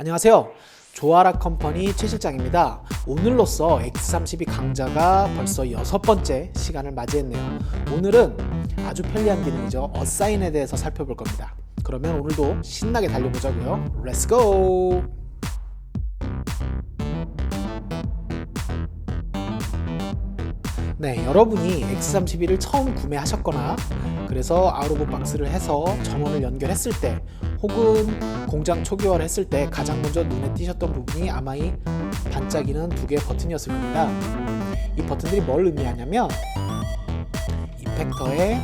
안녕하세요. 조아라 컴퍼니 최 실장입니다. 오늘로써 X32 강좌가 벌써 여섯 번째 시간을 맞이했네요. 오늘은 아주 편리한 기능이죠. 어사인에 대해서 살펴볼 겁니다. 그러면 오늘도 신나게 달려보자고요. Let's go! 네, 여러분이 X32를 처음 구매하셨거나 그래서 아웃 오브 박스를 해서 전원을 연결했을 때 혹은 공장 초기화를 했을 때 가장 먼저 눈에 띄셨던 부분이 아마 이 반짝이는 두 개의 버튼이었을 겁니다. 이 버튼들이 뭘 의미하냐면 이펙터의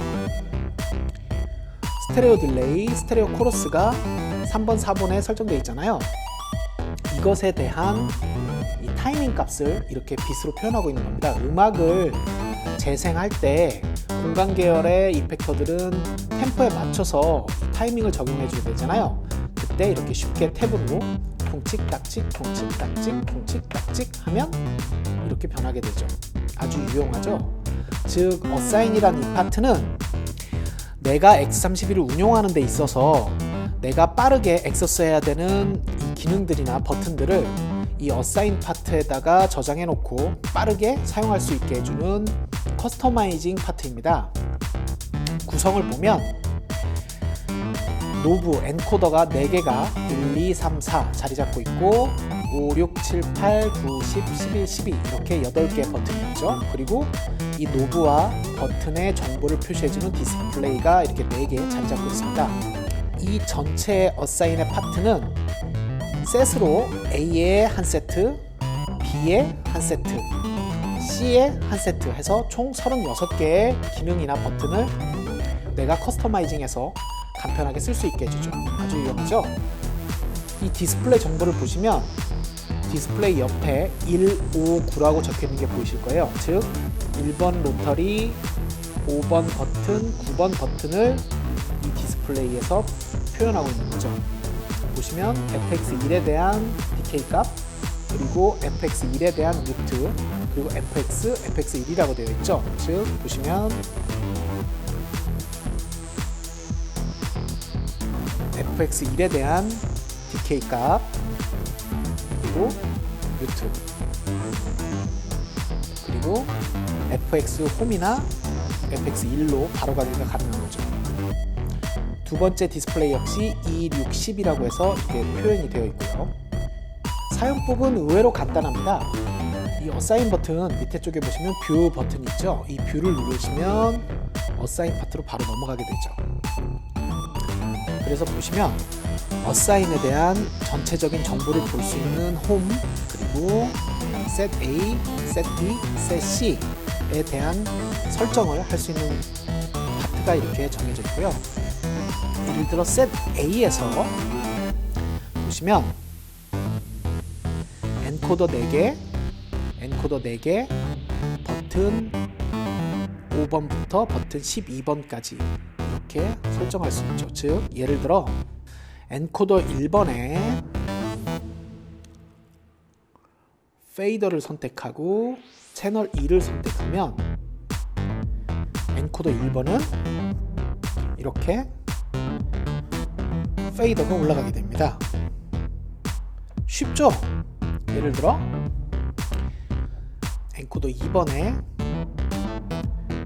스테레오 딜레이, 스테레오 코러스가 3번, 4번에 설정되어 있잖아요. 이것에 대한 이 타이밍 값을 이렇게 빛으로 표현하고 있는 겁니다. 음악을 재생할 때 공간 계열의 이펙터들은 템포에 맞춰서 타이밍을 적용해 주게 되잖아요. 그때 이렇게 쉽게 탭으로 퉁칙딱칙, 퉁칙딱칙, 퉁칙딱칙 하면 이렇게 변하게 되죠. 아주 유용하죠. 즉, 어사인이라는 이 파트는 내가 X32를 운용하는 데 있어서 내가 빠르게 액세스해야 되는 이 기능들이나 버튼들을 이 어사인 파트에다가 저장해 놓고 빠르게 사용할 수 있게 해주는 커스터마이징 파트입니다. 구성을 보면 노브 엔코더가 4개가 1, 2, 3, 4 자리 잡고 있고 5, 6, 7, 8, 9, 10, 11, 12 이렇게 8개의 버튼이 있죠. 그리고 이 노브와 버튼의 정보를 표시해주는 디스플레이가 이렇게 4개 자리 잡고 있습니다. 이 전체 어사인의 파트는 셋으로 A의 한 세트, B의 한 세트, C의 한 세트 해서 총 36개의 기능이나 버튼을 내가 커스터마이징해서 간편하게 쓸 수 있게 해주죠. 아주 유용하죠? 이 디스플레이 정보를 보시면 디스플레이 옆에 1, 5, 9라고 적혀 있는 게 보이실 거예요. 즉, 1번 로터리, 5번 버튼, 9번 버튼을 이 디스플레이에서 표현하고 있는 거죠. 보시면 fx1에 대한 decay 값, 그리고 fx1에 대한 루트, 그리고 fx, fx1이라고 되어 있죠. 즉, 보시면 fx1에 대한 decay 값, 그리고 루트, 그리고 fx 홈이나 fx1로 바로 가기가 가능한 거죠. 두 번째 디스플레이 역시 2, 6, 10이라고 해서 이렇게 표현이 되어 있고요. 사용법은 의외로 간단합니다. 이 어사인 버튼 밑에 쪽에 보시면 뷰 버튼이 있죠. 이 뷰를 누르시면 어사인 파트로 바로 넘어가게 되죠. 그래서 보시면 어사인에 대한 전체적인 정보를 볼 수 있는 홈 그리고 set A, set B, set C에 대한 설정을 할 수 있는 파트가 이렇게 정해져 있고요. 예를 들어 set A에서 보시면 엔코더 4개, 엔코더 4개, 버튼 5번부터 버튼 12번까지 이렇게 설정할 수 있죠. 즉 예를 들어 엔코더 1번에 페이더를 선택하고 채널 2를 선택하면 엔코더 1번은 이렇게 페이더가 올라가게 됩니다. 쉽죠? 예를 들어 엔코더 2번에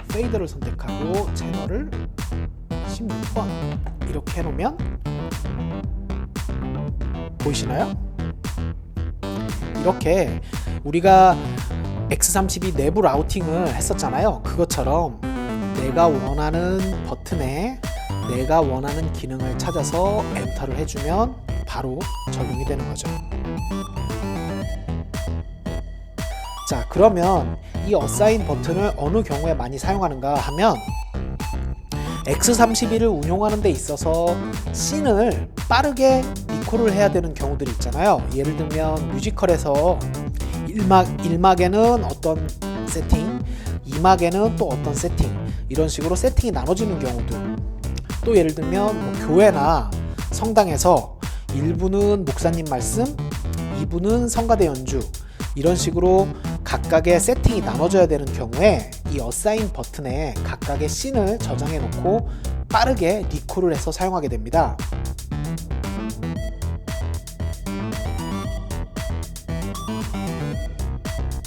페이더를 선택하고 채널을 16번 이렇게 해놓으면 보이시나요? 이렇게 우리가 X32 내부 라우팅을 했었잖아요. 그것처럼 내가 원하는 버튼에 내가 원하는 기능을 찾아서 엔터를 해주면 바로 적용이 되는 거죠. 자, 그러면 이 어사인 버튼을 어느 경우에 많이 사용하는가 하면 X32를 운용하는 데 있어서 씬을 빠르게 리콜을 해야 되는 경우들이 있잖아요. 예를 들면 뮤지컬에서 1막, 1막에는 어떤 세팅, 2막에는 또 어떤 세팅, 이런 식으로 세팅이 나눠지는 경우들. 또 예를 들면 뭐 교회나 성당에서 1부는 목사님 말씀, 2부는 성가대 연주, 이런 식으로 각각의 세팅이 나눠져야 되는 경우에 이 어사인 버튼에 각각의 씬을 저장해 놓고 빠르게 리콜을 해서 사용하게 됩니다.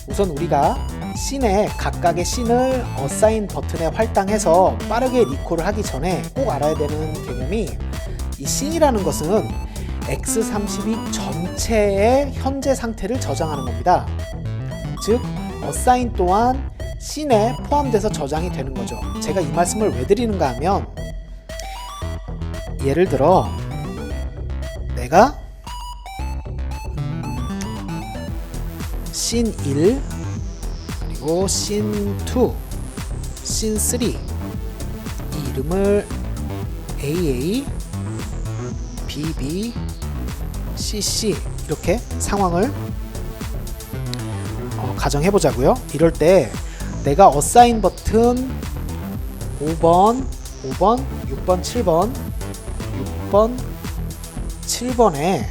우선 우리가 씬에 각각의 씬을 어사인 버튼에 활당해서 빠르게 리콜을 하기 전에 꼭 알아야 되는 개념이 이 씬이라는 것은 X32 전체의 현재 상태를 저장하는 겁니다. 즉 어사인 또한 씬에 포함돼서 저장이 되는 거죠. 제가 이 말씀을 왜 드리는가 하면 예를 들어 내가 씬 1, 그리고 씬 2, 씬 3. 이 이름을 AA, BB, CC 이렇게 상황을 어, 가정해 보자고요. 이럴 때 내가 어사인 버튼 5번, 5번, 6번, 7번, 6번, 7번에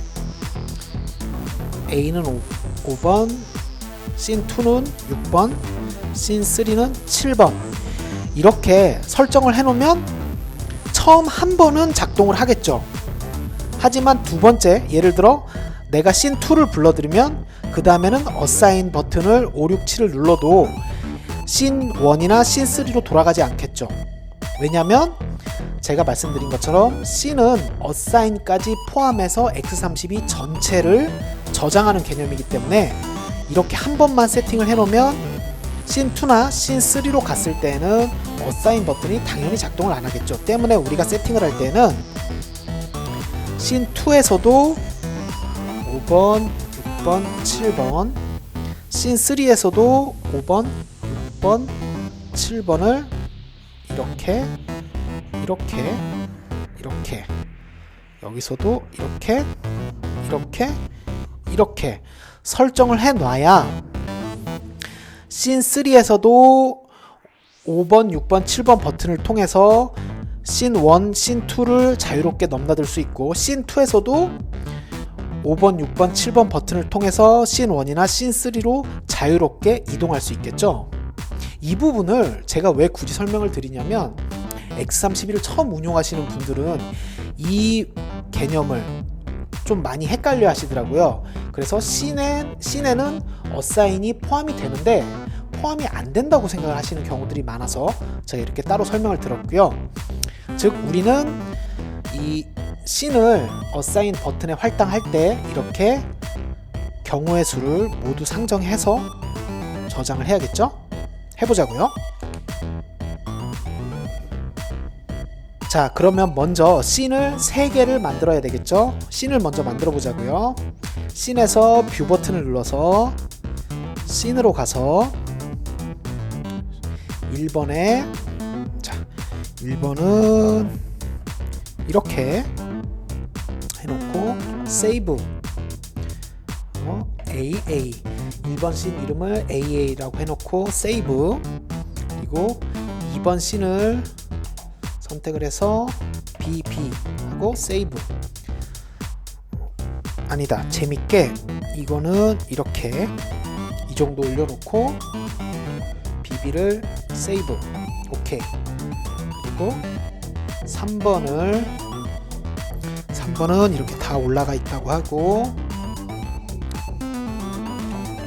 A는 5, 5번, 씬 2는 6번, 씬 3는 7번 이렇게 설정을 해놓으면 처음 한 번은 작동을 하겠죠. 하지만 두 번째 예를 들어 내가 씬 2를 불러들이면 그 다음에는 어사인 버튼을 5, 6, 7을 눌러도 씬 1이나 씬 3로 돌아가지 않겠죠. 왜냐면 제가 말씀드린 것처럼 C는 어사인까지 포함해서 X32 전체를 저장하는 개념이기 때문에 이렇게 한 번만 세팅을 해놓으면 씬2나 씬3로 갔을 때는 어사인 버튼이 당연히 작동을 안 하겠죠. 때문에 우리가 세팅을 할 때는 씬2에서도 5번, 6번, 7번 씬3에서도 5번, 6번, 7번을 이렇게 이렇게 이렇게. 여기서도 이렇게 이렇게 이렇게 설정을 해 놔야 씬 3에서도 5번, 6번, 7번 버튼을 통해서 씬 1, 씬 2를 자유롭게 넘나들 수 있고 씬 2에서도 5번, 6번, 7번 버튼을 통해서 씬 1이나 씬 3로 자유롭게 이동할 수 있겠죠. 이 부분을 제가 왜 굳이 설명을 드리냐면 X31을 처음 운용하시는 분들은 이 개념을 좀 많이 헷갈려 하시더라고요. 그래서 씬에, 씬에는 어사인이 포함이 되는데 포함이 안 된다고 생각을 하시는 경우들이 많아서 제가 이렇게 따로 설명을 들었고요. 즉 우리는 이 씬을 어사인 버튼에 할당할 때 이렇게 경우의 수를 모두 상정해서 저장을 해야겠죠? 해보자고요. 자 그러면 먼저 씬을 3개를 만들어야 되겠죠 씬을 먼저 만들어 보자고요 씬에서 뷰 버튼을 눌러서 씬으로 가서 1번에 자 1번은 이렇게 해놓고 세이브 어, AA 1번 씬 이름을 AA라고 해놓고 세이브 그리고 2번 씬을 선택을 해서 BP 하고 세이브 아니다 재밌게. 이거는 이렇게. 이 정도 올려놓고 BB를 세이브 오케이. 그리고 3번을 3번은 이렇게 다 올라가 있다고 하고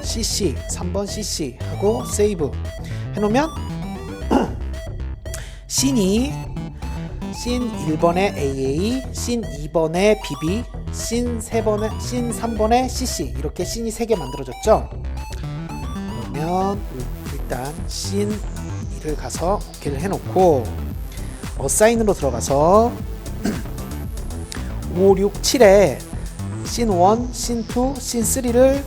CC 3번 CC 하고 세이브 해놓으면 씬이 씬 1번에 AA, 씬 2번에 BB, 씬 3번에 씬 3번에 CC 이렇게 씬이 3개 만들어졌죠. 그러면 일단 씬 1을 가서 오케이를 해놓고 어사인으로 들어가서 5, 6, 7에 씬 1, 씬 2, 씬 3를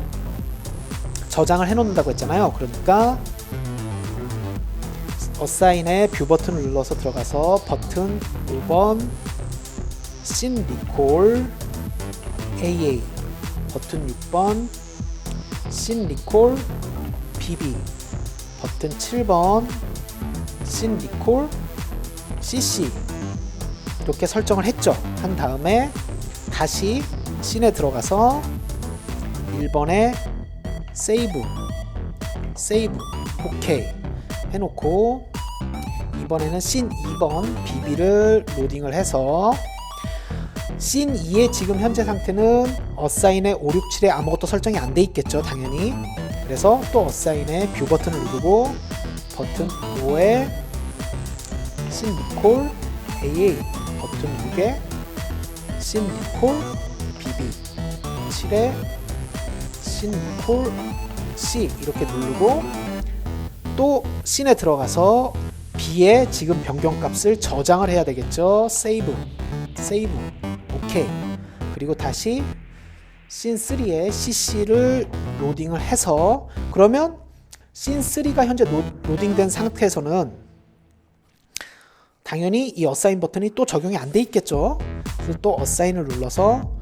저장을 해놓는다고 했잖아요. 그러니까 어사인의 뷰 버튼을 눌러서 들어가서 버튼 5번 씬 리콜 AA 버튼 6번 씬 리콜 BB 버튼 7번 씬 리콜 CC 이렇게 설정을 했죠. 한 다음에 다시 씬에 들어가서 1번에 세이브 세이브 오케이 해놓고 이번에는 씬 2번 BB를 로딩을 해서 씬 2의 지금 현재 상태는 어사인의 5, 6, 7에 아무것도 설정이 안 돼 있겠죠 당연히 그래서 또 어사인의 뷰 버튼을 누르고 버튼 5에 신 니콜 AA 6에 신 니콜 BB 7에 신 니콜 C 이렇게 누르고 또 씬에 들어가서 B의 지금 변경값을 저장을 해야 되겠죠. 세이브, 세이브, 오케이. 그리고 다시 씬 3에 CC를 로딩을 해서 그러면 씬 3가 현재 로, 로딩된 상태에서는 당연히 이 어사인 버튼이 또 적용이 안 돼 있겠죠. 그래서 또 어사인을 눌러서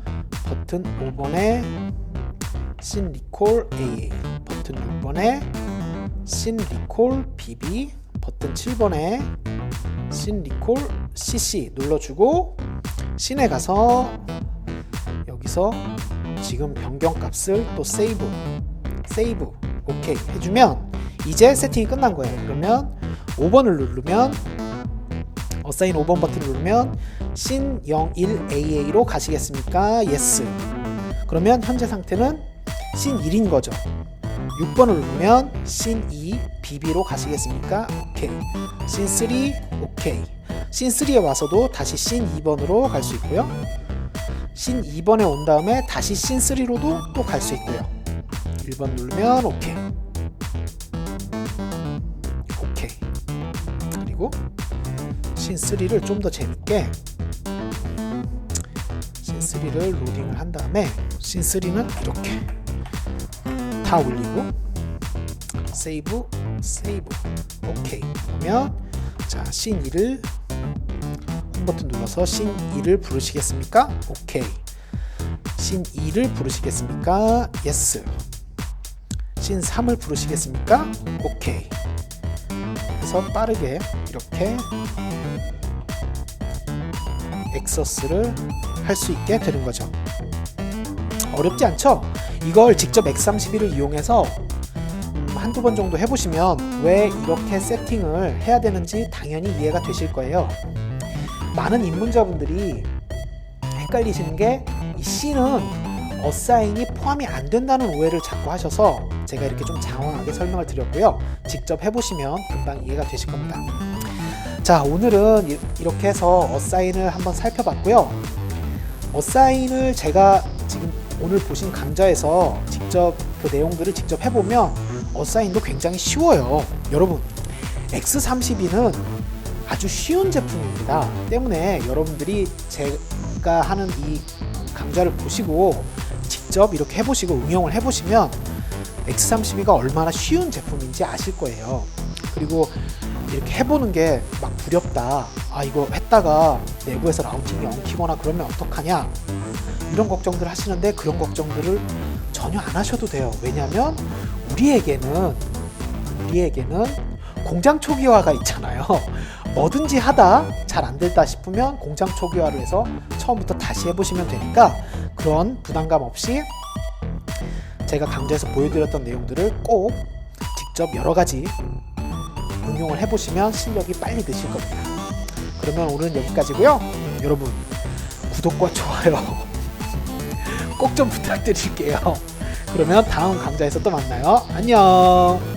버튼 5번에 씬 리콜 AA 버튼 6번에 신 리콜 BB 버튼 7번에 신 리콜 CC 눌러주고 신에 가서 여기서 지금 변경값을 또 세이브 세이브 오케이 해주면 이제 세팅이 끝난 거예요 그러면 5번을 누르면 어사인 5번 버튼을 누르면 신 01AA로 가시겠습니까? 예스 그러면 현재 상태는 신 1인 거죠 6번을 누르면 신 2 BB로 가시겠습니까? 오케이. 신 3 오케이. 신 3에 와서도 다시 신 2번으로 갈 수 있고요. 신 2번에 온 다음에 다시 신 3로도 또 갈 수 있고요. 1번 누르면 오케이. 오케이. 그리고 신 3를 좀 더 재밌게 신 3를 로딩을 한 다음에 신 3는 이렇게 다 올리고 세이브 세이브 오케이 그러면 자씬 2를 홈 버튼 눌러서 씬 2를 부르시겠습니까? 오케이 씬 2를 부르시겠습니까? 예스 씬 3을 부르시겠습니까? 오케이 그래서 빠르게 이렇게 엑서스를 할 수 있게 되는 거죠 어렵지 않죠? 이걸 직접 X31을 이용해서 음, 한두 번 정도 해보시면 왜 이렇게 세팅을 해야 되는지 당연히 이해가 되실 거예요. 많은 입문자분들이 헷갈리시는 게 이 C는 어사인이 포함이 안 된다는 오해를 자꾸 하셔서 제가 이렇게 좀 장황하게 설명을 드렸고요. 직접 해보시면 금방 이해가 되실 겁니다. 자, 오늘은 이- 이렇게 해서 어사인을 한번 살펴봤고요. 어사인을 제가 지금 오늘 보신 강좌에서 직접 그 내용들을 직접 해보면 어사인도 굉장히 쉬워요. 여러분, X32는 아주 쉬운 제품입니다. 때문에 여러분들이 제가 하는 이 강좌를 보시고 직접 이렇게 해보시고 응용을 해보시면 X32가 얼마나 쉬운 제품인지 아실 거예요. 그리고 이렇게 해보는 게 막 두렵다. 아, 이거 했다가 내부에서 라우팅이 엉키거나 그러면 어떡하냐. 이런 걱정들 하시는데 그런 걱정들을 전혀 안 하셔도 돼요. 왜냐하면 우리에게는 우리에게는 공장 초기화가 있잖아요. 뭐든지 하다 잘 안 된다 싶으면 공장 초기화를 해서 처음부터 다시 해보시면 되니까 그런 부담감 없이 제가 강좌에서 보여드렸던 내용들을 꼭 직접 여러 가지 응용을 해보시면 실력이 빨리 느실 겁니다. 그러면 오늘은 여기까지고요. 여러분 구독과 좋아요 꼭 좀 부탁드릴게요. 그러면 다음 강좌에서 또 만나요. 안녕.